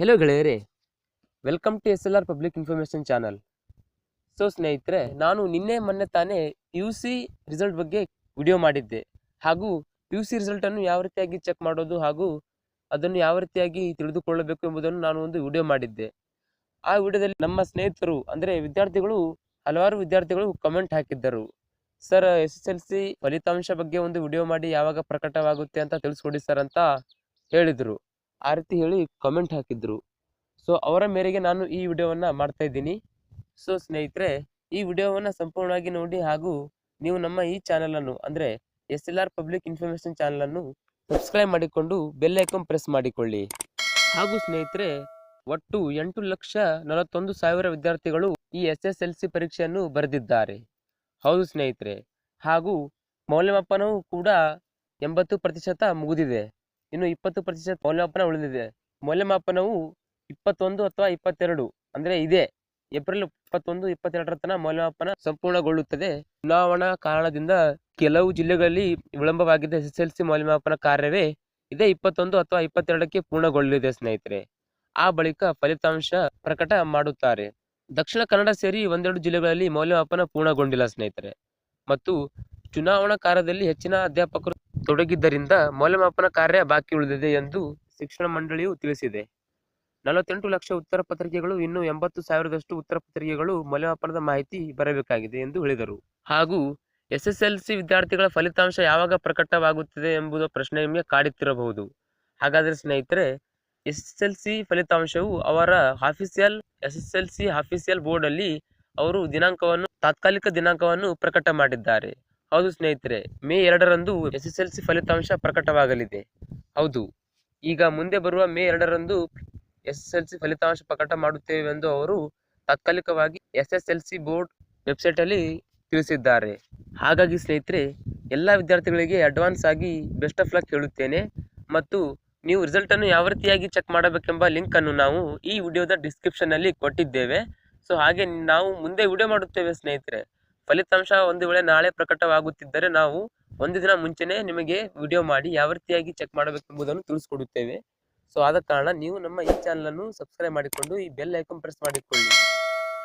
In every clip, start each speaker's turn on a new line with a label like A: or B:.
A: Hello ಗೆಳೆಯರೇ welcome to S L R public information channel so ಸ್ನೇಹಿತರೆ, ನಾನು ನಿನ್ನೆ ಮೊನ್ನೆ ತಾನೇ ಯು ಸಿ ರಿಸಲ್ಟ್ ಬಗ್ಗೆ ವಿಡಿಯೋ ಮಾಡಿದ್ದೆ. ಹಾಗೂ ಯು ಸಿ ರಿಸಲ್ಟನ್ನು ಯಾವ ರೀತಿಯಾಗಿ ಚೆಕ್ ಮಾಡೋದು ಹಾಗೂ ಅದನ್ನು ಯಾವ ರೀತಿಯಾಗಿ ತಿಳಿದುಕೊಳ್ಳಬೇಕು ಎಂಬುದನ್ನು ನಾನು ಒಂದು ವಿಡಿಯೋ ಮಾಡಿದ್ದೆ. ಆ ವಿಡಿಯೋದಲ್ಲಿ ನಮ್ಮ ಸ್ನೇಹಿತರು, ಅಂದರೆ ವಿದ್ಯಾರ್ಥಿಗಳು, ಹಲವಾರು ವಿದ್ಯಾರ್ಥಿಗಳು ಕಮೆಂಟ್ ಹಾಕಿದ್ದರು. Sir S S L C ಫಲಿತಾಂಶ ಬಗ್ಗೆ ಒಂದು ವಿಡಿಯೋ ಮಾಡಿ ಯಾವಾಗ ಪ್ರಕಟವಾಗುತ್ತೆ ಅಂತ ತಿಳಿಸ್ಕೊಡಿ ಸರ್ ಅಂತ ಹೇಳಿದರು. ಆ ರೀತಿ ಹೇಳಿ ಕಮೆಂಟ್ ಹಾಕಿದ್ರು. ಸೊ ಅವರ ಮೇರೆಗೆ ನಾನು ಈ ವಿಡಿಯೋವನ್ನ ಮಾಡ್ತಾ ಇದ್ದೀನಿ. ಸೊ ಸ್ನೇಹಿತರೆ, ಈ ವಿಡಿಯೋವನ್ನ ಸಂಪೂರ್ಣವಾಗಿ ನೋಡಿ ಹಾಗೂ ನೀವು ನಮ್ಮ ಈ ಚಾನಲ್ ಅನ್ನು ಅಂದ್ರೆ S L R public information channel ಅನ್ನು ಸಬ್ಸ್ಕ್ರೈಬ್ ಮಾಡಿಕೊಂಡು ಬೆಲ್ ಐಕಾನ್ ಪ್ರೆಸ್ ಮಾಡಿಕೊಳ್ಳಿ. ಹಾಗೂ ಸ್ನೇಹಿತರೆ, ಒಟ್ಟು ಎಂಟು ಲಕ್ಷ ನಲವತ್ತೊಂದು ಸಾವಿರ ವಿದ್ಯಾರ್ಥಿಗಳು ಈ ಎಸ್ ಎಸ್ ಎಲ್ ಸಿ ಪರೀಕ್ಷೆಯನ್ನು ಬರೆದಿದ್ದಾರೆ. ಹೌದು ಸ್ನೇಹಿತರೆ. ಹಾಗೂ ಮೌಲ್ಯಮಾಪನವು ಕೂಡ ಎಂಬತ್ತು ಪ್ರತಿಶತ ಮುಗಿದಿದೆ. ಇನ್ನು ಇಪ್ಪತ್ತು ಪ್ರತಿಶತ ಮೌಲ್ಯಮಾಪನ ಉಳಿದಿದೆ. ಮೌಲ್ಯಮಾಪನವು ಇಪ್ಪತ್ತೊಂದು ಅಥವಾ ಇಪ್ಪತ್ತೆರಡು, ಅಂದ್ರೆ ಇದೆ. ಏಪ್ರಿಲ್ ಇಪ್ಪತ್ತೊಂದು, ಇಪ್ಪತ್ತೆರಡರ ತನಕ ಮೌಲ್ಯಮಾಪನ ಸಂಪೂರ್ಣಗೊಳ್ಳುತ್ತದೆ. ಚುನಾವಣಾ ಕಾರಣದಿಂದ ಕೆಲವು ಜಿಲ್ಲೆಗಳಲ್ಲಿ ವಿಳಂಬವಾಗಿದ್ದ ಎಸ್ ಎಲ್ ಸಿ ಮೌಲ್ಯಮಾಪನ ಕಾರ್ಯವೇ ಇದೇ. ಇಪ್ಪತ್ತೊಂದು ಅಥವಾ ಇಪ್ಪತ್ತೆರಡಕ್ಕೆ ಪೂರ್ಣಗೊಳ್ಳಲಿದೆ ಸ್ನೇಹಿತರೆ. ಆ ಬಳಿಕ ಫಲಿತಾಂಶ ಪ್ರಕಟ ಮಾಡುತ್ತಾರೆ. ದಕ್ಷಿಣ ಕನ್ನಡ ಸೇರಿ ಒಂದೆರಡು ಜಿಲ್ಲೆಗಳಲ್ಲಿ ಮೌಲ್ಯಮಾಪನ ಪೂರ್ಣಗೊಂಡಿಲ್ಲ ಸ್ನೇಹಿತರೆ. ಮತ್ತು ಚುನಾವಣಾ ಕಾರ್ಯದಲ್ಲಿ ಹೆಚ್ಚಿನ ಅಧ್ಯಾಪಕರು ತೊಡಗಿದ್ದರಿಂದ ಮೌಲ್ಯಮಾಪನ ಕಾರ್ಯ ಬಾಕಿ ಉಳಿದಿದೆ ಎಂದು ಶಿಕ್ಷಣ ಮಂಡಳಿಯು ತಿಳಿಸಿದೆ. ನಲವತ್ತೆಂಟು ಲಕ್ಷ ಉತ್ತರ ಪತ್ರಿಕೆಗಳು, ಇನ್ನು ಎಂಬತ್ತು ಸಾವಿರದಷ್ಟು ಉತ್ತರ ಪತ್ರಿಕೆಗಳು ಮೌಲ್ಯಮಾಪನದ ಮಾಹಿತಿ ಬರಬೇಕಾಗಿದೆ ಎಂದು ಹೇಳಿದರು. ಹಾಗೂ ಎಸ್ಎಸ್ಎಲ್ಸಿ ವಿದ್ಯಾರ್ಥಿಗಳ ಫಲಿತಾಂಶ ಯಾವಾಗ ಪ್ರಕಟವಾಗುತ್ತದೆ ಎಂಬುದು ಪ್ರಶ್ನೆ ನಿಮಗೆ ಕಾಡುತ್ತಿರಬಹುದು. ಹಾಗಾದರೆ ಸ್ನೇಹಿತರೆ, ಎಸ್ಎಸ್ಎಲ್ಸಿ ಫಲಿತಾಂಶವು ಅವರ ಆಫೀಸಿಯಲ್, ಎಸ್ಎಸ್ಎಲ್ಸಿ ಆಫೀಸಿಯಲ್ ಬೋರ್ಡ್ ಅಲ್ಲಿ ಅವರು ದಿನಾಂಕವನ್ನು ತಾತ್ಕಾಲಿಕ ದಿನಾಂಕವನ್ನು ಪ್ರಕಟ ಮಾಡಿದ್ದಾರೆ. ಹೌದು ಸ್ನೇಹಿತರೆ, ಮೇ ಎರಡರಂದು ಎಸ್ ಎಸ್ ಎಲ್ ಸಿ ಫಲಿತಾಂಶ ಪ್ರಕಟವಾಗಲಿದೆ. ಹೌದು, ಈಗ ಮುಂದೆ ಬರುವ ಮೇ ಎರಡರಂದು ಎಸ್ ಎಸ್ ಎಲ್ ಸಿ ಫಲಿತಾಂಶ ಪ್ರಕಟ ಮಾಡುತ್ತೇವೆ ಎಂದು ಅವರು ತಾತ್ಕಾಲಿಕವಾಗಿ S S L C board website ಅಲ್ಲಿ ತಿಳಿಸಿದ್ದಾರೆ. ಹಾಗಾಗಿ ಸ್ನೇಹಿತರೆ, ಎಲ್ಲ ವಿದ್ಯಾರ್ಥಿಗಳಿಗೆ ಅಡ್ವಾನ್ಸ್ ಆಗಿ ಬೆಸ್ಟ್ ಆಫ್ ಲಕ್ ಹೇಳುತ್ತೇನೆ ಮತ್ತು ನೀವು ರಿಸಲ್ಟನ್ನು ಯಾವ ರೀತಿಯಾಗಿ ಚೆಕ್ ಮಾಡಬೇಕೆಂಬ ಲಿಂಕ್ ಅನ್ನು ನಾವು ಈ ವಿಡಿಯೋದ ಡಿಸ್ಕ್ರಿಪ್ಷನ್ ಅಲ್ಲಿ ಕೊಟ್ಟಿದ್ದೇವೆ. ಸೊ, ಹಾಗೆ ನಾವು ಮುಂದೆ ವಿಡಿಯೋ ಮಾಡುತ್ತೇವೆ ಸ್ನೇಹಿತರೆ. ಫಲಿತಾಂಶ ಒಂದು ವೇಳೆ ನಾಳೆ ಪ್ರಕಟವಾಗುತ್ತಿದ್ದರೆ ನಾವು ಒಂದು ದಿನ ಮುಂಚೆನೆ ನಿಮಗೆ ವಿಡಿಯೋ ಮಾಡಿ ಯಾವ ರೀತಿಯಾಗಿ ಚೆಕ್ ಮಾಡಬೇಕೆಂಬುದನ್ನು ತಿಳಿಸ್ಕೊಡುತ್ತೇವೆ. ಸೊ ಆದ ಕಾರಣ ನೀವು ನಮ್ಮ ಈ ಚಾನಲನ್ನು ಸಬ್ಸ್ಕ್ರೈಬ್ ಮಾಡಿಕೊಂಡು ಈ ಬೆಲ್ ಐಕಾನ್ ಪ್ರೆಸ್ ಮಾಡಿಕೊಳ್ಳಿ.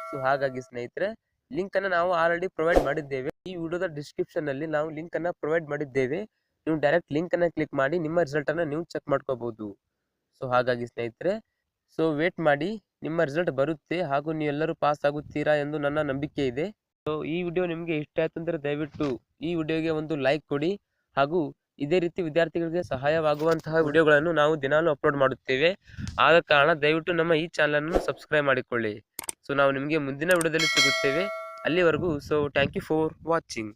A: ಸೊ ಹಾಗಾಗಿ ಸ್ನೇಹಿತರೆ ಲಿಂಕ್ ಅನ್ನು ನಾವು ಆಲ್ರೆಡಿ ಪ್ರೊವೈಡ್ ಮಾಡಿದ್ದೇವೆ. ಈ ವಿಡಿಯೋದ ಡಿಸ್ಕ್ರಿಪ್ಷನ್ ಅಲ್ಲಿ ನಾವು ಲಿಂಕ್ ಅನ್ನ ಪ್ರೊವೈಡ್ ಮಾಡಿದ್ದೇವೆ. ನೀವು ಡೈರೆಕ್ಟ್ ಲಿಂಕ್ ಅನ್ನ ಕ್ಲಿಕ್ ಮಾಡಿ ನಿಮ್ಮ ರಿಸಲ್ಟ್ ಅನ್ನ ನೀವು ಚೆಕ್ ಮಾಡ್ಕೋಬಹುದು ಸೊ ಹಾಗಾಗಿ ಸ್ನೇಹಿತರೆ ಸೊ ವೇಟ್ ಮಾಡಿ ನಿಮ್ಮ ರಿಸಲ್ಟ್ ಬರುತ್ತೆ ಹಾಗೂ ನೀವೆಲ್ಲರೂ ಪಾಸ್ ಆಗುತ್ತೀರಾ ಎಂದು ನನ್ನ ನಂಬಿಕೆ ಇದೆ. ಸೊ ಈ ವಿಡಿಯೋ ನಿಮಗೆ ಇಷ್ಟ ಆಯ್ತು ಅಂದರೆ ದಯವಿಟ್ಟು ಈ ವಿಡಿಯೋಗೆ ಒಂದು ಲೈಕ್ ಕೊಡಿ. ಹಾಗೂ ಇದೇ ರೀತಿ ವಿದ್ಯಾರ್ಥಿಗಳಿಗೆ ಸಹಾಯವಾಗುವಂತಹ ವಿಡಿಯೋಗಳನ್ನು ನಾವು ದಿನಾಲೂ ಅಪ್ಲೋಡ್ ಮಾಡುತ್ತೇವೆ. ಆದ ಕಾರಣ ದಯವಿಟ್ಟು ನಮ್ಮ ಈ ಚಾನಲನ್ನು ಸಬ್ಸ್ಕ್ರೈಬ್ ಮಾಡಿಕೊಳ್ಳಿ. ಸೊ ನಾವು ನಿಮಗೆ ಮುಂದಿನ ವಿಡಿಯೋದಲ್ಲಿ ಸಿಗುತ್ತೇವೆ. ಅಲ್ಲಿವರೆಗೂ so thank you for watching